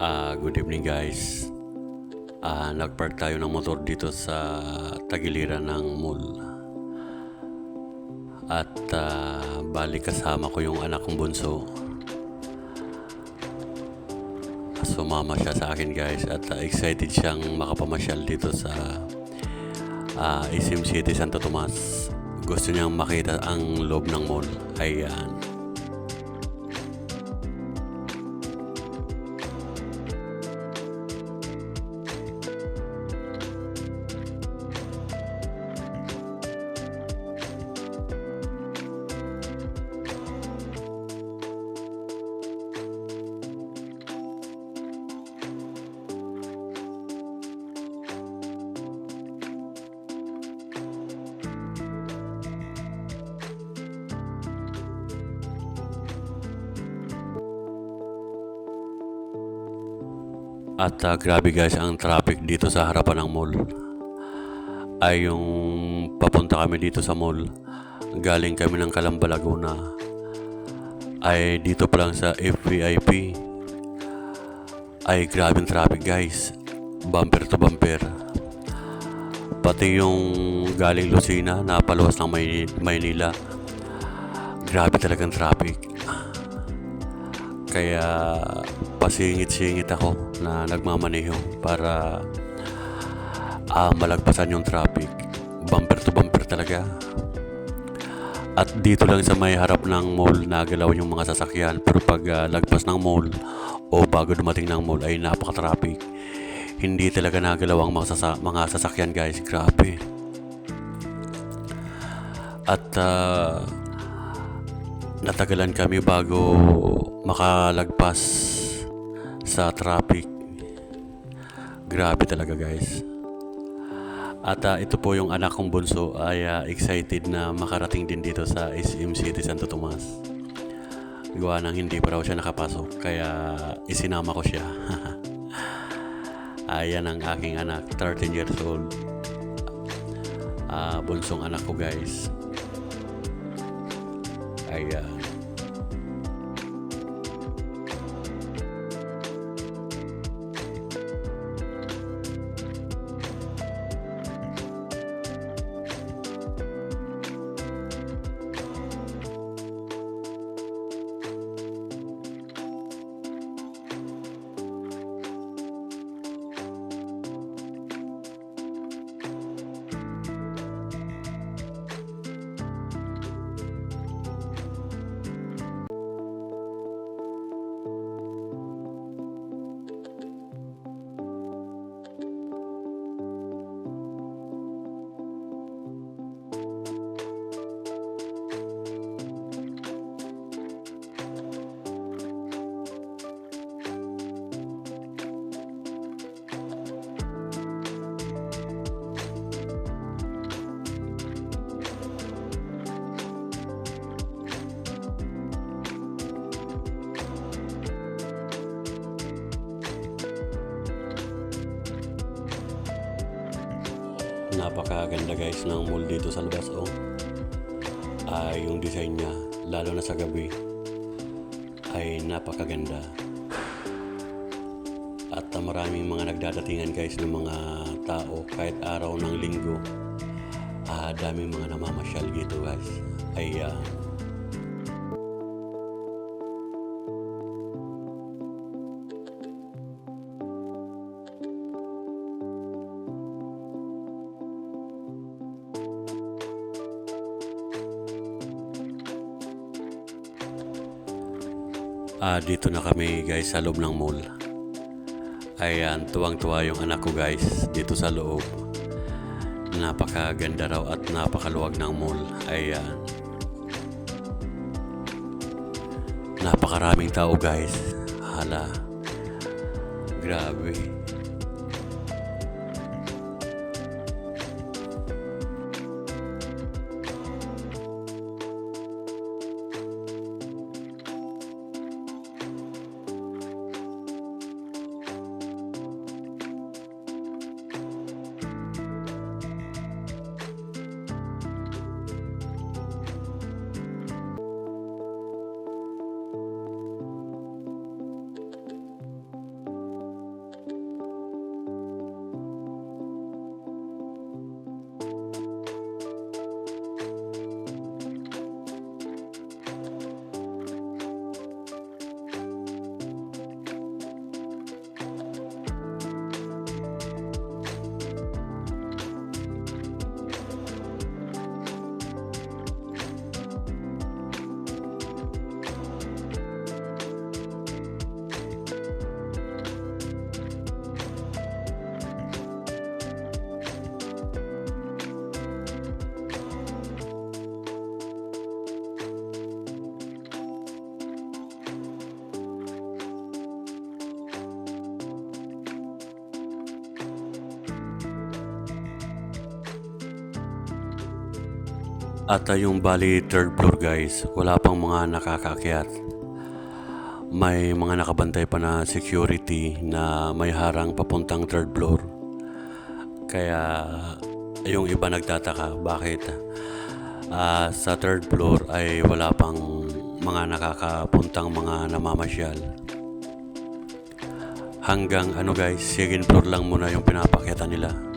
Ah, good evening guys. Ah, nagpark tayo ng motor dito sa tagiliran ng mall. At ah, bali kasama ko yung anak kong bunso. Sumama siya sa akin guys at ah, excited siyang makapamasyal dito sa ah, SM City Santo Tomas. Gusto niyang makita ang loob ng mall. Ayan. At ah, grabe guys ang traffic dito sa harapan ng mall. Ay yung papunta kami dito sa mall. Galing kami ng Calamba, Laguna. Ay dito pa lang sa FVIP. Ay grabe ang traffic guys. Bumper to bumper. Pati yung galing Lucena na paluwas ng May- Maynila. Grabe talagang traffic. Kaya pasingit-singit ako na nagmamaneho para ah, malagpasan yung traffic. Bumper to bumper talaga. At dito lang sa may harap ng mall nagalaw yung mga sasakyan. Pero pag ah, lagpas ng mall o bago dumating ng mall ay napaka-traffic. Hindi talaga nagalaw ang mga, sasa- mga sasakyan guys. Grabe. At ah, natagalan kami bago makalagpas sa traffic. Grabe talaga guys. At ah, ito po yung anak kong bunso ay ah, excited na makarating din dito sa SM City Santo Tomas. Gawa nang hindi pa raw siya nakapasok kaya isinama ko siya. Ayan ang aking anak, 13 years old. Ah, bunsong anak ko guys. Ayan. Napakaganda guys ng mall dito sa labas oh. Ay yung design niya lalo na sa gabi ay napakaganda. At ah, maraming mga nagdadatingan guys ng mga tao kahit araw ng linggo. Ah, daming mga namamasyal dito guys. Ay ah, Ah, dito na kami guys sa loob ng mall. Ayan, tuwang-tuwa yung anak ko guys dito sa loob. Napakaganda raw at napakaluwag ng mall. Ayan. Napakaraming tao guys. Hala. Grabe. At yung bali third floor guys, wala pang mga nakakakyat. May mga nakabantay pa na security na may harang papuntang third floor. Kaya yung iba nagtataka bakit ah, sa third floor ay wala pang mga nakakapuntang mga namamasyal. Hanggang ano guys, second floor lang muna yung pinapakita nila.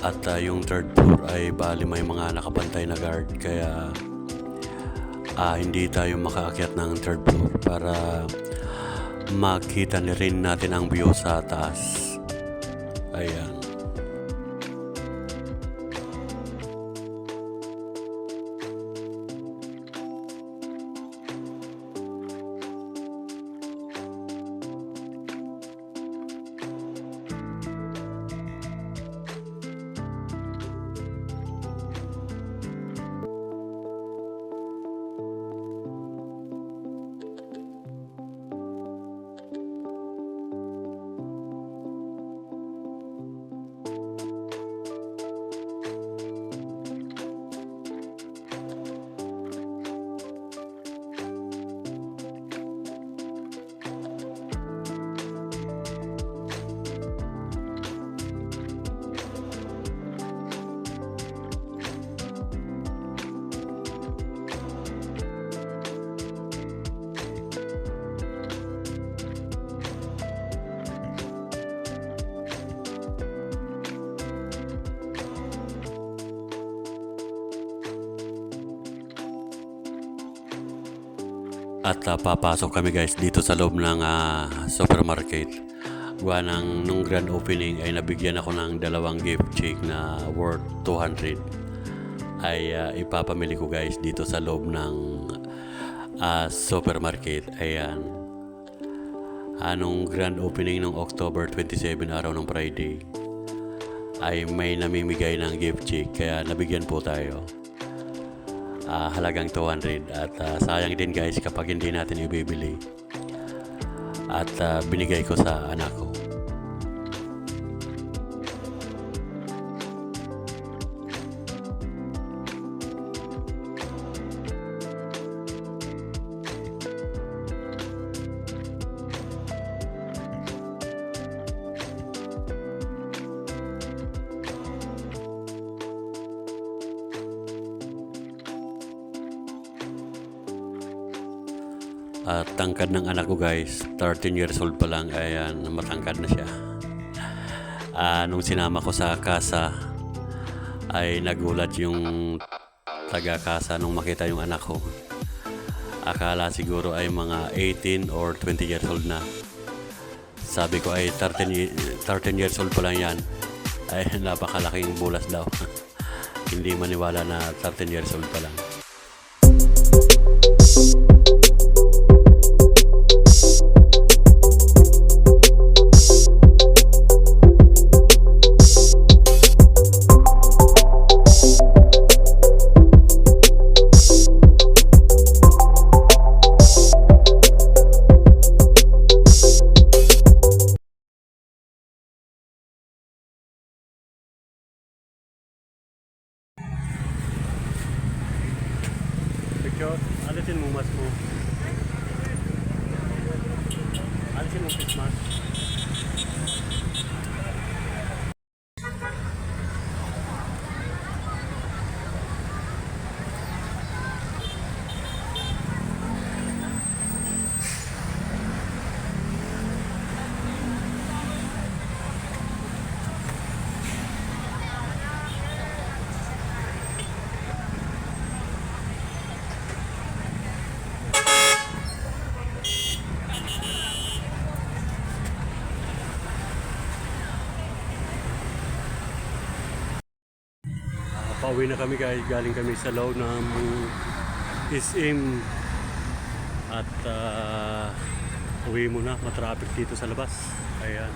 At ah, yung third floor ay bali may mga nakabantay na guard kaya ah, hindi tayo makaakyat ng third floor para makita ni rin natin ang view sa taas. Ayan. At ah, papasok kami guys dito sa loob ng ah, supermarket. Gawa ng nung grand opening ay nabigyan ako ng dalawang gift check na worth 200. Ay ah, ipapamili ko guys dito sa loob ng ah, supermarket. Ayan. Anong grand opening ng October 27 araw ng Friday ay may namimigay ng gift check kaya nabigyan po tayo ah, halagang 200 at ah, sayang din guys kapag hindi natin ibibili. At ah, binigay ko sa anak ko at tangkad ng anak ko guys. 13 years old pa lang. Ayan matangkad na siya. Ah, nung sinama ko sa kasa ay nagulat yung taga kasa nung makita yung anak ko. Akala siguro ay mga 18 or 20 years old na. Sabi ko ay 13, ye- 13 years old pa lang yan. Ay napakalaking bulas daw. Hindi maniwala na 13 years old pa lang Picture, alisin mo mas mo. Alisin mo face mask. Pauwi na kami guys, galing kami sa loob ng SM at ah, uwi muna, matraffic dito sa labas. Ayan.